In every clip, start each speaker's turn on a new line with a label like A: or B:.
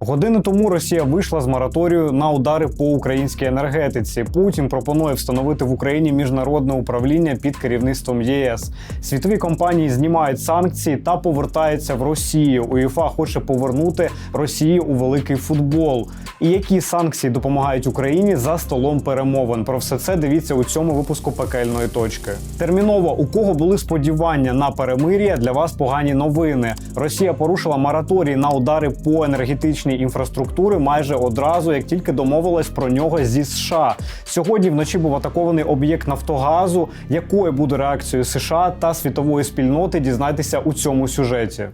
A: Години тому Росія вийшла з мораторію на удари по українській енергетиці. Путін пропонує встановити в Україні міжнародне управління під керівництвом ЄС. Світові компанії знімають санкції та повертаються в Росію. УЄФА хоче повернути Росії у великий футбол. І які санкції допомагають Україні за столом перемовин? Про все це дивіться у цьому випуску пекельної точки. Терміново у кого були сподівання на перемир'я для вас погані новини. Росія порушила мораторій на удари по енергетичній інфраструктури майже одразу, як тільки домовилась про нього зі США. Сьогодні вночі був атакований об'єкт Нафтогазу. Якою буде реакцією США та світової спільноти? Дізнайтеся у цьому сюжеті.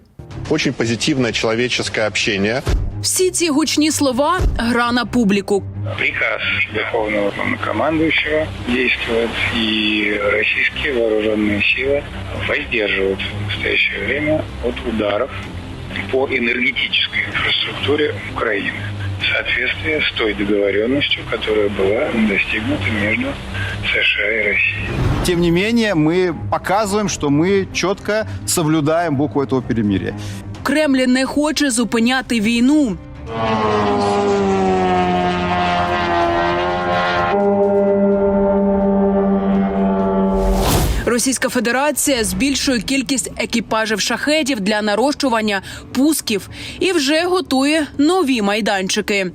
B: Очень позитивное человеческое общение.
C: Всі ці гучні слова гра на публіку.
D: Приказ Верховного Главнокомандующего действует, и российские вооруженные силы воздерживают в настоящее время от ударов по энергетической инфраструктуре Украины в соответствии с той договоренностью, которая была достигнута между США и Россией.
E: Тем не менее, мы показываем, что мы четко соблюдаем букву этого перемирия.
C: Кремль не хоче зупиняти війну. Російська Федерація збільшує кількість екіпажів шахедів для нарощування пусків і вже готує нові майданчики.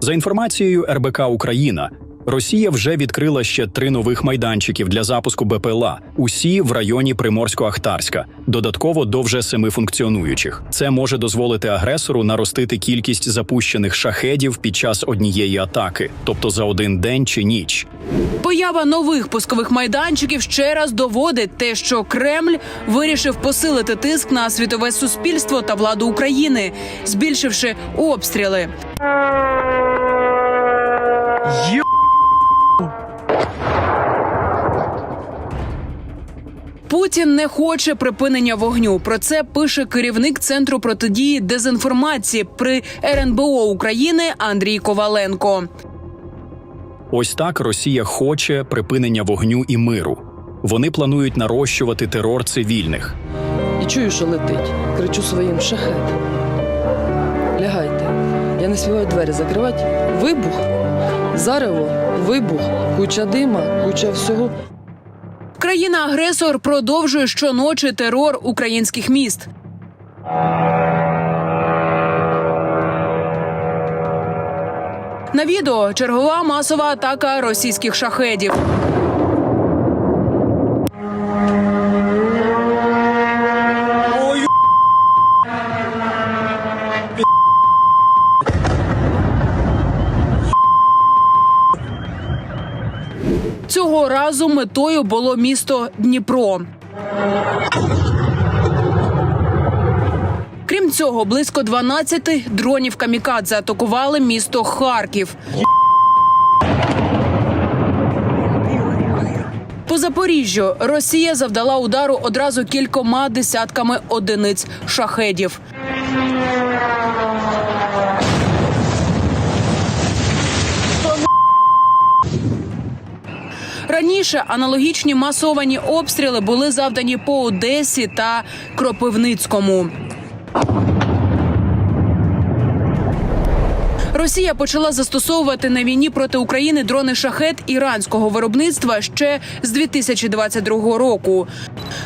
F: За інформацією РБК Україна, Росія вже відкрила ще три нових майданчиків для запуску БПЛА. Усі в районі Приморсько-Ахтарська, додатково до вже семи функціонуючих. Це може дозволити агресору наростити кількість запущених шахедів під час однієї атаки, тобто за один день чи ніч.
C: Поява нових пускових майданчиків ще раз доводить те, що Кремль вирішив посилити тиск на світове суспільство та владу України, збільшивши обстріли. Путін не хоче припинення вогню. Про це пише керівник центру протидії дезінформації при РНБО України Андрій Коваленко.
F: Ось так Росія хоче припинення вогню і миру. Вони планують нарощувати терор цивільних.
G: І чую, що летить. Кричу своїм шахет. Лягайте. Я не співаю двері закривати. Вибух. Зарево, вибух, куча дима, куча всього.
C: Країна-агресор продовжує щоночі терор українських міст. На відео чергова масова атака російських шахедів. Цього разу метою було місто Дніпро. Крім цього, близько 12 дронів камікадзе атакували місто Харків. По Запоріжжю Росія завдала удару одразу кількома десятками одиниць шахедів. Раніше аналогічні масовані обстріли були завдані по Одесі та Кропивницькому. Росія почала застосовувати на війні проти України дрони шахет іранського виробництва ще з 2022 року.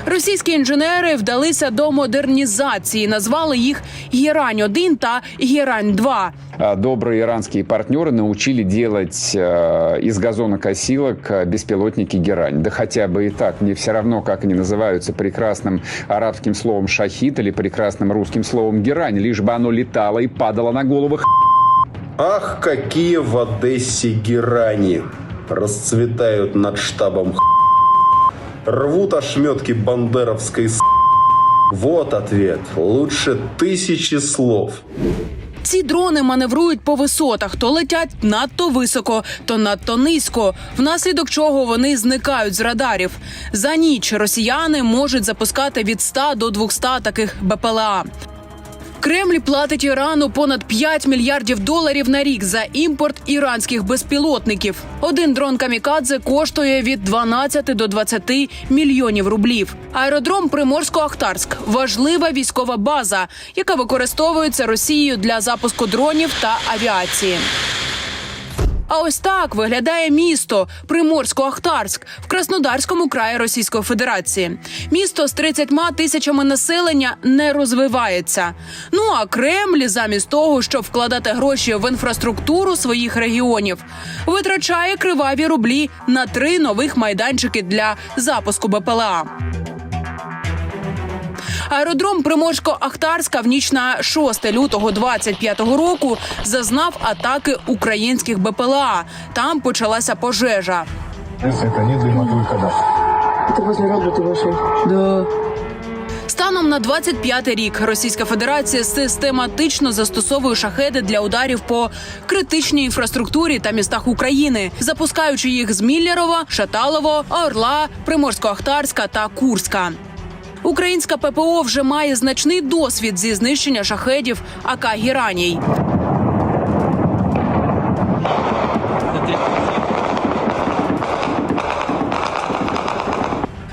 C: Російські інженери вдалися до модернізації, назвали їх Герань 1 та Герань 2
H: А, добрые иранские партнеры научили делать э, из газонокосилок э, беспилотники «Герань». Да хотя бы и так. Мне все равно, как они называются прекрасным арабским словом «шахид» или прекрасным русским словом «герань», лишь бы оно летало и падало на головы
I: Ах, какие в Одессе герани расцветают над штабом Рвут ошметки бандеровской с***. Вот ответ. Лучше тысячи слов.
C: Ці дрони маневрують по висотах, то летять надто високо, то надто низько, внаслідок чого вони зникають з радарів. За ніч росіяни можуть запускати від 100 до 200 таких БПЛА. Кремль платить Ірану понад 5 мільярдів доларів на рік за імпорт іранських безпілотників. Один дрон камікадзе коштує від 12 до 20 мільйонів рублів. Аеродром Приморсько-Ахтарськ важлива військова база, яка використовується Росією для запуску дронів та авіації. А ось так виглядає місто Приморсько-Ахтарськ в Краснодарському краї Російської Федерації. Місто з 30 тисячами населення не розвивається. Ну а Кремль, замість того, щоб вкладати гроші в інфраструктуру своїх регіонів, витрачає криваві рублі на три нових майданчики для запуску БПЛА. Аеродром Приморсько-Ахтарська в ніч на 6 лютого 25-го року зазнав атаки українських БПЛА. Там почалася пожежа. Станом на 25-й рік Російська Федерація систематично застосовує шахеди для ударів по критичній інфраструктурі та містах України, запускаючи їх з Міллєрова, Шаталово, Орла, Приморсько-Ахтарська та Курська. Українська ППО вже має значний досвід зі знищення шахедів АК Гіраній.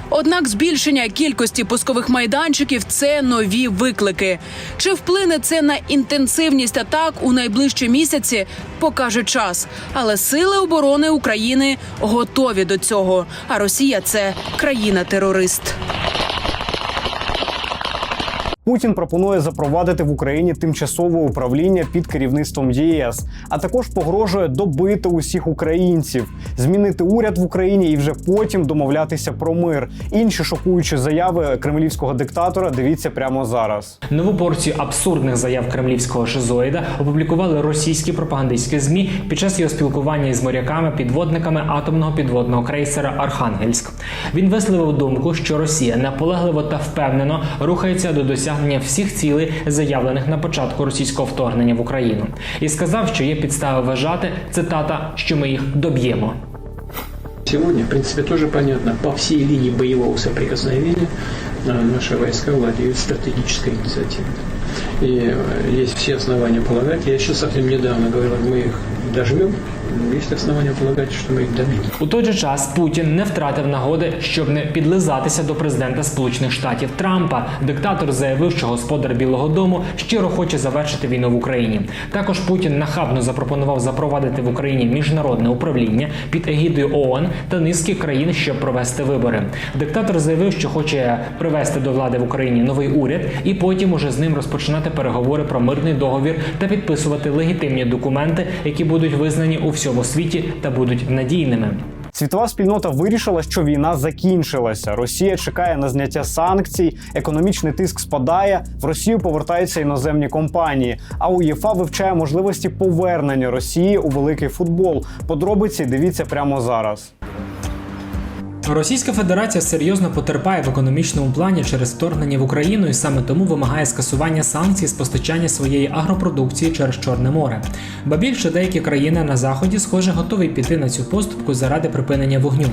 C: Однак збільшення кількості пускових майданчиків це нові виклики. Чи вплине це на інтенсивність атак у найближчі місяці? Покаже час. Але сили оборони України готові до цього. А Росія це країна-терорист.
A: Путін пропонує запровадити в Україні тимчасове управління під керівництвом ЄС, а також погрожує добити усіх українців, змінити уряд в Україні і вже потім домовлятися про мир. Інші шокуючі заяви кремлівського диктатора. Дивіться прямо зараз.
J: Нову порцію абсурдних заяв кремлівського шизоїда опублікували російські пропагандистські змі під час його спілкування із моряками-підводниками атомного підводного крейсера Архангельськ. Він висловив думку, що Росія наполегливо та впевнено рухається до досягнення всіх цілей, заявлених на початку російського вторгнення в Україну, і сказав, що є підстави вважати цитата, що ми їх доб'ємо.
K: Сегодня, в принципе, тоже понятно, по всей линии боевого соприкосновения э, наши войска владеют стратегической инициативой. И э, есть все основания полагать, я еще совсем недавно говорил, мы их дожмем, есть основания полагать, что мы их добьем.
J: У той же час Путін не втратив нагоди, щоб не підлизатися до президента Сполучених Штатів Трампа. Диктатор заявив, що господар Білого Дому щиро хоче завершити війну в Україні. Також Путін нахабно запропонував запровадити в Україні міжнародне управління під егідою ООН та низки країн, щоб провести вибори. Диктатор заявив, що хоче привести до влади в Україні новий уряд, і потім уже з ним розпочинати переговори про мирний договір та підписувати легітимні документи, які будуть визнані у всьому світі та будуть надійними.
A: Світова спільнота вирішила, що війна закінчилася. Росія чекає на зняття санкцій, економічний тиск спадає. В Росію повертаються іноземні компанії. А УЄФА вивчає можливості повернення Росії у великий футбол. Подробиці дивіться прямо зараз.
J: Російська Федерація серйозно потерпає в економічному плані через вторгнення в Україну і саме тому вимагає скасування санкцій з постачання своєї агропродукції через Чорне море. Ба більше деякі країни на заході, схоже, готові піти на цю поступку заради припинення вогню.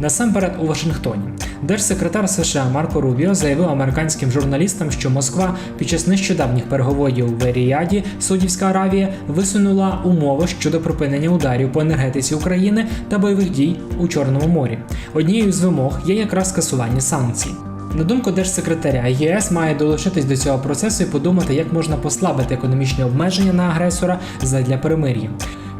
J: Насамперед у Вашингтоні. Держсекретар США Марко Рубіо заявив американським журналістам, що Москва під час нещодавніх переговорів в Ріаді, Саудівська Аравія, висунула умови щодо припинення ударів по енергетиці України та бойових дій у Чорному морі. Однією з вимог є якраз скасування санкцій. На думку держсекретаря, ЄС має долучитись до цього процесу і подумати, як можна послабити економічні обмеження на агресора задля перемир'я.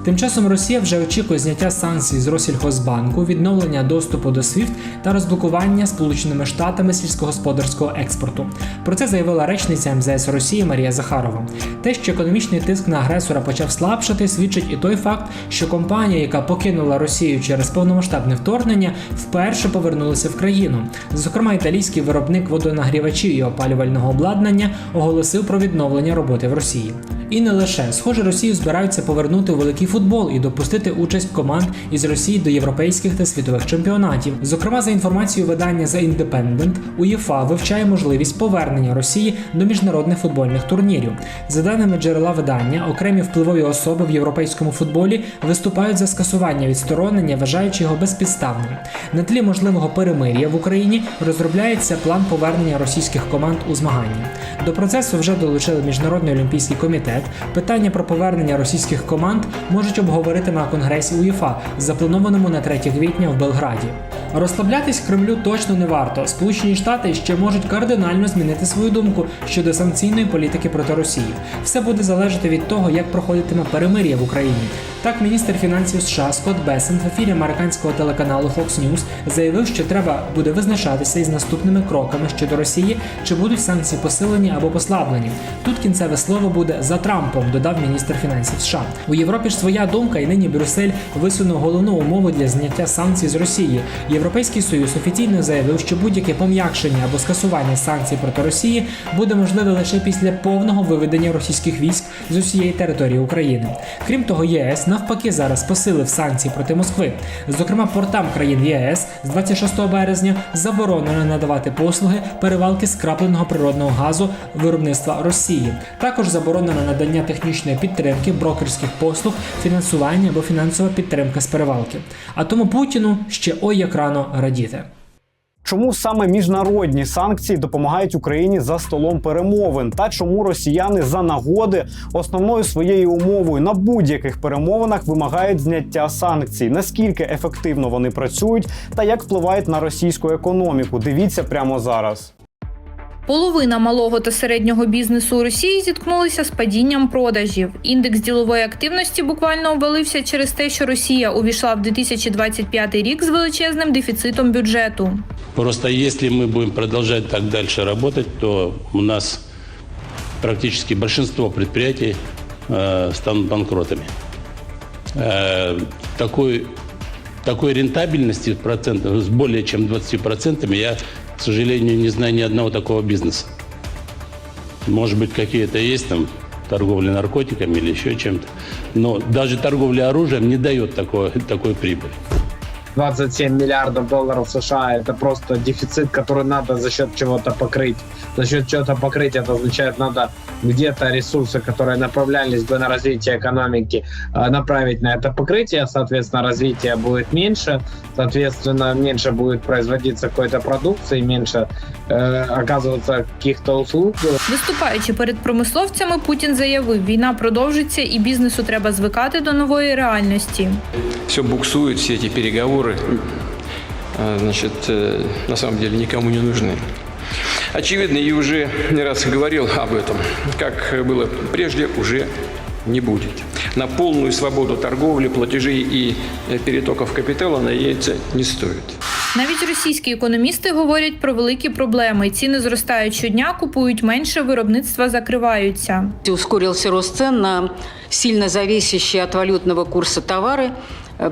J: Тим часом Росія вже очікує зняття санкцій з Россільхозбанку, відновлення доступу до SWIFT та розблокування Сполученими Штатами сільськогосподарського експорту. Про це заявила речниця МЗС Росії Марія Захарова. Те, що економічний тиск на агресора почав слабшати, свідчить і той факт, що компанія, яка покинула Росію через повномасштабне вторгнення, вперше повернулася в країну. Зокрема, італійський виробник водонагрівачів і опалювального обладнання оголосив про відновлення роботи в Росії. І не лише схоже, Росію збираються повернути у великий футбол і допустити участь команд із Росії до європейських та світових чемпіонатів. Зокрема, за інформацією видання The Independent, УЄФА вивчає можливість повернення Росії до міжнародних футбольних турнірів. За даними джерела видання, окремі впливові особи в європейському футболі виступають за скасування відсторонення, вважаючи його безпідставним. На тлі можливого перемир'я в Україні розробляється план повернення російських команд у змагання. До процесу вже долучили міжнародний олімпійський комітет. Питання про повернення російських команд можуть обговорити на конгресі УЄФА, запланованому на 3 квітня в Белграді. Розслаблятись Кремлю точно не варто. Сполучені Штати ще можуть кардинально змінити свою думку щодо санкційної політики проти Росії. Все буде залежати від того, як проходитиме перемир'я в Україні. Так, міністр фінансів США Скотт Бесент в ефірі американського телеканалу Fox News заявив, що треба буде визначатися із наступними кроками щодо Росії, чи будуть санкції посилені або послаблені. Тут кінцеве слово буде за Трампом, додав міністр фінансів США. У Європі ж своя думка, і нині Брюссель висунув головну умову для зняття санкцій з Росії. Європейський союз офіційно заявив, що будь-яке пом'якшення або скасування санкцій проти Росії буде можливе лише після повного виведення російських військ з усієї території України. Крім того, ЄС навпаки зараз посилив санкції проти Москви. Зокрема, портам країн ЄС з 26 березня заборонено надавати послуги перевалки скрапленого природного газу виробництва Росії. Також заборонено надання технічної підтримки, брокерських послуг, фінансування або фінансова підтримка з перевалки. А тому Путіну ще ой як рано радіти.
A: Чому саме міжнародні санкції допомагають Україні за столом перемовин? Та чому росіяни за нагоди основною своєю умовою на будь-яких перемовинах вимагають зняття санкцій? Наскільки ефективно вони працюють та як впливають на російську економіку? Дивіться прямо зараз.
L: Половина малого та середнього бізнесу у Росії зіткнулися з падінням продажів. Індекс ділової активності буквально обвалився через те, що Росія увійшла в 2025 рік з величезним дефіцитом бюджету.
M: Просто если мы будем продолжать так дальше работать, то у нас практически большинство предприятий э, станут банкротами. Э, такой, такой рентабельности процентов, с более чем 20% я, к сожалению, не знаю ни одного такого бизнеса. Может быть, какие-то есть там торговля наркотиками или еще чем-то. Но даже торговля оружием не дает такой, такой прибыли.
N: 27 миллиардов долларов США это просто дефицит, который надо за счет чего-то покрыть. За счет чего-то покрыть это означает надо где-то ресурсы, которые направлялись бы на развитие экономики, э, направить на это покрытие, соответственно, развитие будет меньше, соответственно, меньше будет производиться какой-то продукции, меньше э, оказываться каких-то услуг.
L: Виступаючи перед промисловцями, Путін заявив, війна продовжиться і бізнесу треба звикати до нової реальності.
K: Все буксует, все эти переговоры, а, значит, э, на самом деле никому не нужны. Очевидно, и уже не раз говорил об этом, как было прежде, уже не будет. На полную свободу торговли, платежей и э, перетоков капитала надеяться не стоит.
L: Навіть російські економісти говорять про великі проблеми. Ціни зростають щодня, купують менше, виробництва закриваються.
O: Ускорился рост цен на сильно зависящие от валютного курса товары, э,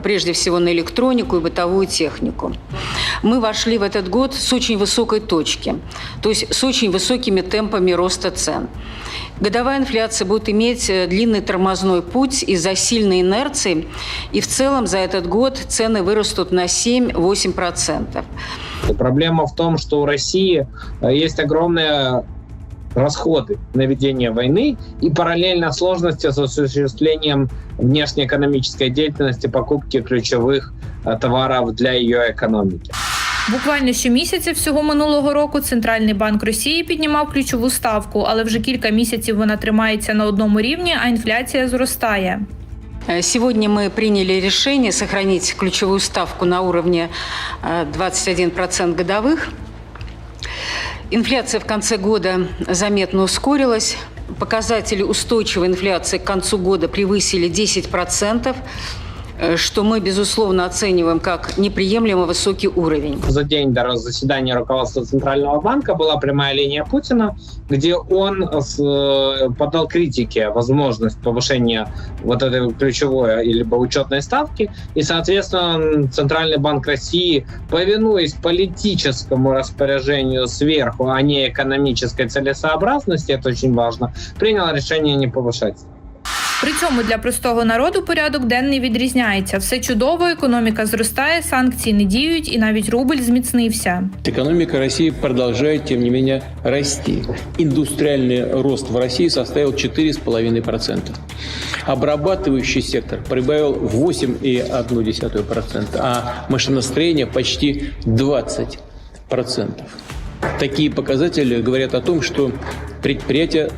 O: Прежде всего на электронику и бытовую технику. Мы вошли в этот год с очень высокой точки, то есть с очень высокими темпами роста цен. Годовая инфляция будет иметь э, длинный тормозной путь из-за сильной инерции, и в целом за этот год цены вырастут на 7-8%.
N: И проблема в том, что у России э, есть огромные расходы на ведение войны и параллельно сложности с осуществлением внешнеэкономической деятельности, покупки ключевых э, товаров для ее экономики.
L: Буквально щомісяця всього минулого року Центральний банк Росії піднімав ключову ставку, але вже кілька місяців вона тримається на одному рівні, а інфляція зростає.
O: Э, Сегодня мы приняли решение сохранить ключевую ставку на уровне э, 21% годовых. Инфляция в конце года заметно ускорилась. Показатели устойчивой инфляции к концу года превысили 10%. Э, что мы, безусловно, оцениваем как неприемлемо высокий уровень.
N: За день до заседания руководства Центрального банка была прямая линия Путина, где он э, подал критике возможность повышения вот этой ключевой либо учетной ставки. И, соответственно, Центральный банк России, повинуясь политическому распоряжению сверху, а не экономической целесообразности, это очень важно, принял решение не повышать.
L: При цьому для простого народу порядок денний відрізняється. Все чудово, економіка зростає, санкції не діють, і навіть рубль зміцнився.
K: Экономика России продолжает, тем не менее, расти. Индустриальный рост в России составил 4,5%. Обрабатывающий сектор прибавил 8,1%, а машиностроение почти 20%. Такие показатели говорят о том, что предприятия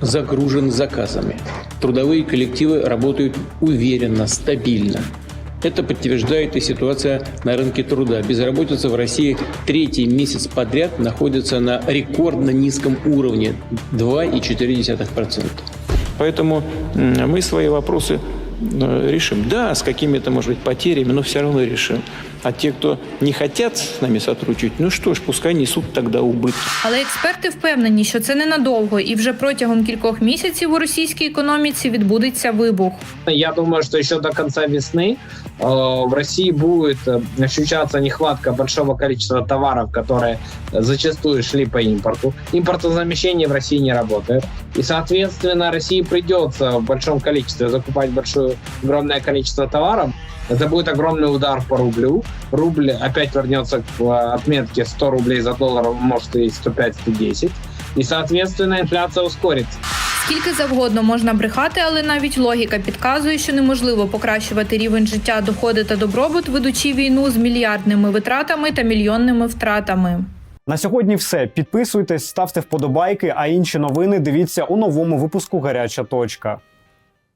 K: загружены заказами. Трудовые коллективы работают уверенно, стабильно. Это подтверждает и ситуация на рынке труда. Безработица в России третий месяц подряд находится на рекордно низком уровне – 2,4%. Поэтому мы свои вопросы э, решим. Да, с какими-то, может быть, потерями, но все равно решим. А те, кто не хотят с нами сотрудничать, ну что ж, пускай несут тогда убытки.
L: Але експерти впевнені, що це ненадовго, і вже протягом кількох місяців у російській економіці відбудеться вибух.
N: Я думаю, что еще до конца весны э, в России будет э, ощущаться нехватка большого количества товаров, которые зачастую шли по импорту. Импортозамещение в России не работает. И, соответственно, России придется в большом количестве закупать большое, огромное количество товаров. Это будет огромный удар по рублю. Рубль опять вернется к э, отметке 100 рублей за доллар, может и 105-110. И, соответственно, инфляция ускорится.
L: Скільки завгодно можна брехати, але навіть логіка підказує, що неможливо покращувати рівень життя, доходи та добробут, ведучи війну з мільярдними витратами та мільйонними втратами.
A: На сьогодні все. Підписуйтесь, ставте вподобайки, а інші новини дивіться у новому випуску Гаряча точка.